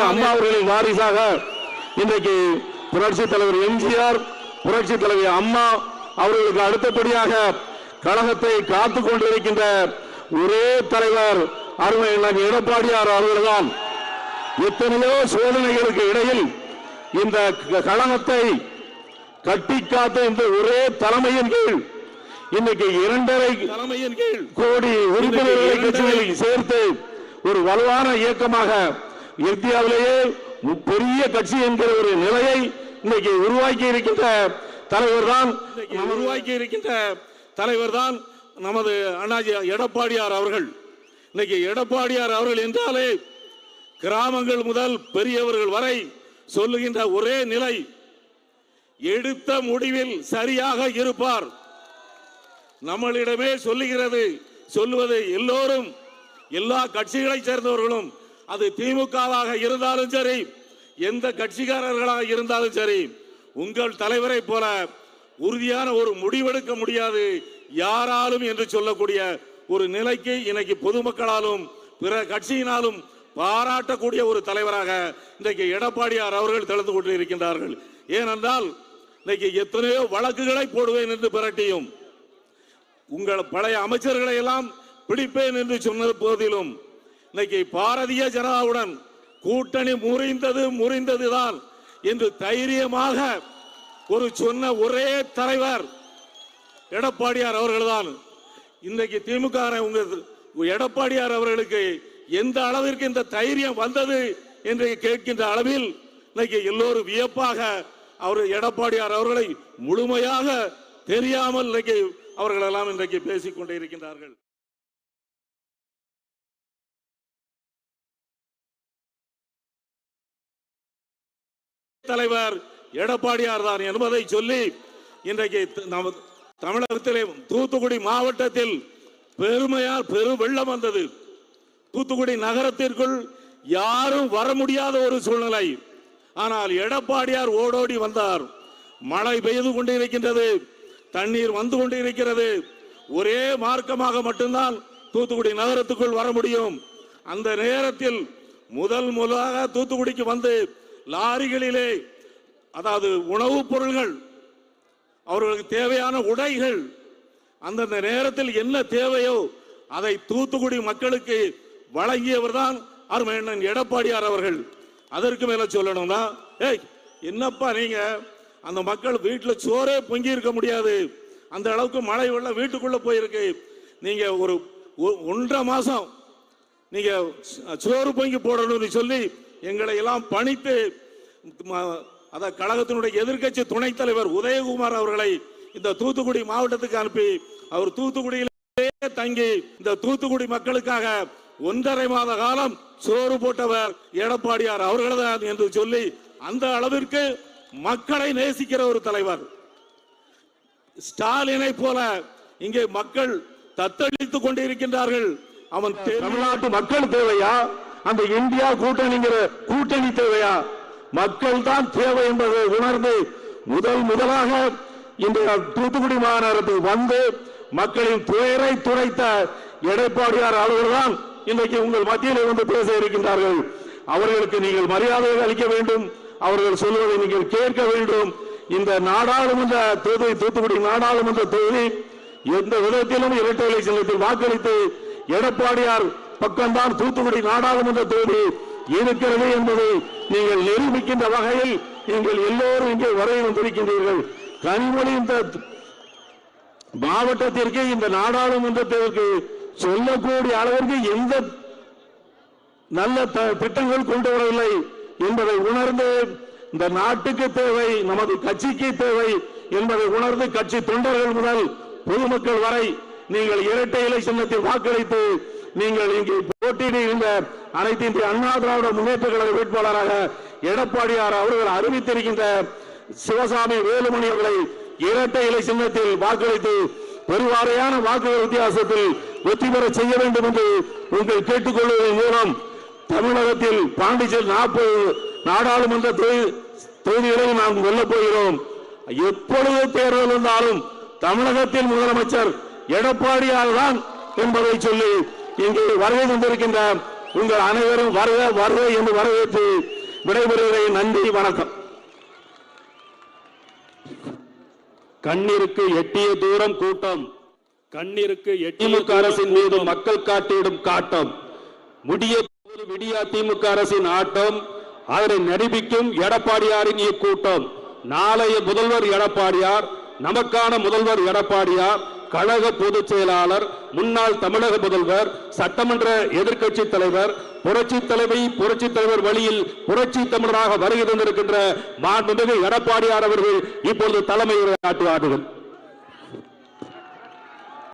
மாண்புமிகு அம்மா அவர்களின் வாரிசாக இன்றைக்கு புரட்சி தலைவர் எம்ஜிஆர் புரட்சி தலைவர் அம்மா அவர்களுக்கு அடுத்தபடியாக கழகத்தை காத்துக் கொண்டிருக்கின்ற ஒரே தலைவர் அருமை எடப்பாடியார் அவர்கள்தான். எத்தனையோ சோதனைகளுக்கு இடையில் இந்த கழகத்தை கட்டி காத்த இந்த ஒரே தலைமையின் கீழ் இன்னைக்கு இரண்டரை கோடி உறுப்பினர்களை கட்சிகளில் சேர்த்து ஒரு வலுவான இயக்கமாக இந்தியாவிலேயே பெரிய கட்சி என்கிற ஒரு நிலையை இன்னைக்கு உருவாக்கி இருக்கின்ற தலைவர் தான் இன்னைக்கு உருவாக்கி இருக்கின்ற தலைவர் தான் நமது அண்ணாஜி எடப்பாடியார் அவர்கள். இன்னைக்கு எடப்பாடியார் அவர்கள் என்றாலே கிராமங்கள் முதல் பெரியவர்கள் வரை சொல்லுகின்ற ஒரே நிலை எடுத்த முடிவில் சரியாக இருப்பார். நம்மளிடமே சொல்லுகிறது சொல்லுவது எல்லோரும் எல்லா கட்சிகளைச் சேர்ந்தவர்களும் அது திமுகவாக இருந்தாலும் சரி எந்த கட்சிக்காரர்களாக இருந்தாலும் சரி உங்கள் தலைவரை போல உறுதியான ஒரு முடிவெடுக்க முடியாது யாராலும் என்று சொல்லக்கூடிய ஒரு நிலைக்கு இன்னைக்கு பொதுமக்களாலும் பிற கட்சியினாலும் பாராட்டக்கூடிய ஒரு தலைவராக இன்றைக்கு எடப்பாடியார் அவர்கள் தெளிந்து கொண்டு இருக்கின்றார்கள் ஏனென்றால் இன்னைக்கு எத்தனையோ வழக்குகளை போடுவேன் என்று பிரட்டியும் உங்கள் பழைய அமைச்சர்களை எல்லாம் பிடிப்பேன் என்று சொன்ன போதிலும் இன்னைக்கு பாரதிய ஜனதாவுடன் கூட்டணி முறிந்தது முறிந்ததுதான் என்று தைரியமாக ஒரு சொன்ன ஒரே தலைவர் எடப்பாடியார் அவர்கள்தான். இன்னைக்கு திமுக உங்க எடப்பாடியார் அவர்களுக்கு எந்த அளவிற்கு இந்த தைரியம் வந்தது என்று கேட்கின்ற அளவில் இன்னைக்கு எல்லோரும் வியப்பாக அவர் எடப்பாடியார் அவர்களை முழுமையாக தெரியாமல் இன்னைக்கு அவர்கள் எல்லாம் இன்றைக்கு பேசிக் கொண்டிருக்கின்றார்கள் தலைவர் எடப்பாடியார் தான் என்பதை சொல்லி இன்றைக்கு நம்ம தமிழகத்திலே தூத்துக்குடி மாவட்டத்தில் பெருமையால் பெரு வெள்ளம் வந்தது. தூத்துக்குடி நகரத்திற்குள் யாரும் வர முடியாத ஒரு சூழ்நிலை. ஆனால் எடப்பாடியார் ஓடோடி வந்தார். மழை பெய்து கொண்டிருக்கின்றது. தண்ணீர் வந்து கொண்டிருக்கிறது. ஒரே மார்க்கமாக மட்டும்தான் தூத்துக்குடி நகரத்துக்குள் வர முடியும். அந்த நேரத்தில் முதல் முதலாக தூத்துக்குடிக்கு வந்து லாரிகளிலே அதாவது உணவுப் பொருள்கள் அவர்களுக்கு தேவையான உடைகள் அந்தந்த நேரத்தில் என்ன தேவையோ அதை தூத்துக்குடி மக்களுக்கு வழங்கியவர் தான் அருமையண்ணன் எடப்பாடியார் அவர்கள். அதற்கு மேல சொல்லணும்னா ஏய் என்னப்பா நீங்க? அந்த மக்கள் வீட்டில் சோறே பொங்கி இருக்க முடியாது. அந்த அளவுக்கு மழை வெள்ளம் வீட்டுக்குள்ள போயிருக்கு. நீங்க ஒரு ஒ- ஒன்றரை மாசம் நீங்க சோறு பொங்கி போடணும்னு சொல்லி எங்களை எல்லாம் பணித்து அத கழகத்தினுடைய எதிர்கட்சி துணைத் தலைவர் உதயகுமார் அவர்களை இந்த தூத்துக்குடி மாவட்டத்துக்கு அனுப்பி அவர் தூத்துக்குடியிலே தங்கி இந்த தூத்துக்குடி மக்களுக்காக ஒன்றரை மாத காலம் சோறு போட்டவர் எடப்பாடியார் அவர்கள்தான் என்று சொல்லி அந்த அளவிற்கு மக்களை நேசிக்கிற ஒரு தலைவர். ஸ்டாலினை போல இங்கே மக்கள் தத்தளித்துக் கொண்டிருக்கின்றார்கள். அவன் தமிழ்நாட்டு மக்கள் தேவையா? அந்த இந்தியா கூட்டணிங்கிற கூட்டணி தேவையா? மக்கள் தான் தேவை என்பதை உணர்ந்து முதல் முதலாக இந்த தூத்துக்குடி மாநகரத்துக்கு வந்து மக்களின் துயரை துடைத்த எடப்பாடியார் அவர்கள்தான் இன்றைக்கு உங்கள் மத்தியில் வந்து பேச இருக்கின்றார்கள். அவர்களுக்கு நீங்கள் மரியாதை அளிக்க வேண்டும். அவர்கள் சொல்வதை நீங்கள் கேட்க வேண்டும். இந்த நாடாளுமன்ற தொகுதி தூத்துக்குடி நாடாளுமன்ற தொகுதி எந்த விதத்திலும் இரட்டை சின்னத்தில் வாக்களித்து எடப்பாடியார் பக்கம்தான் தூத்துக்குடி நாடாளுமன்ற தொகுதி இருக்கிறது என்பதை நீங்கள் நிரூபிக்கின்ற வகையில் நீங்கள் எல்லோரும் இங்கே வரைய வந்திருக்கின்றீர்கள் கனிமொழி இந்த மாவட்டத்திற்கு இந்த நாடாளுமன்றத்திற்கு சொல்லக்கூடிய அளவிற்கு எந்த நல்ல த- திட்டங்கள் கொண்டு வரவில்லை என்பதை உணர்ந்து இந்த நாட்டுக்கு தேவை நமது கட்சிக்கு தேவை என்பதை உணர்ந்து கட்சி தொண்டர்கள் முதல் பொதுமக்கள் வரை நீங்கள் இரட்டை இலை சின்னத்தில் வாக்களித்து நீங்கள் இங்கே போட்டியிடுகின்ற அனைத்து இந்திய அண்ணா திராவிட முன்னேற்ற கழக வேட்பாளராக எடப்பாடியார் அவர்கள் அறிவித்திருக்கின்ற சிவசாமி வேலுமணி அவர்களை இரட்டை இலை சின்னத்தில் வாக்களித்து பெருவாரையான வாக்குகள் வித்தியாசத்தில் வெற்றி பெற செய்ய வேண்டும் என்று உங்கள் கேட்டுக்கொள்வதன் மூலம் தமிழகத்தில் பாண்டிச்சேரி நாற்பது நாடாளுமன்ற தொகுதி- தொகுதிகளை நாம் வெல்லப் போகிறோம். எப்பொழுது தேர்தல் வந்தாலும் தமிழகத்தில் முதலமைச்சர் எடப்பாடியார் தான் என்பதை சொல்லி இங்கே வருகை தந்திருக்கின்ற உங்கள் அனைவரும் வருக வருக என்று வரவேற்று விடைபெறுகிறேன். நன்றி வணக்கம். கண்ணிற்கு எட்டிய தூரம் கூட்டம் கண்ணிற்கு திமுக அரசின் மீது. மக்கள் காட்டியிடும் காட்டம் முடிய விடியா திமுக அரசின் ஆட்டம் அதனை நிரூபிக்கும் எடப்பாடியாரின் இக்கூட்டம். நாளைய முதல்வர் எடப்பாடியார் நமக்கான முதல்வர் எடப்பாடியார் கழக பொதுச் செயலாளர் முன்னாள் தமிழக முதல்வர் சட்டமன்ற எதிர்க்கட்சி தலைவர் புரட்சி தலைவி புரட்சி தலைவர் வழியில் புரட்சி தமிழராக வருகை தந்திருக்கின்ற மாண்புமிகு எடப்பாடியார் அவர்கள் இப்பொழுது தலைமை உரையாற்றுவார்கள்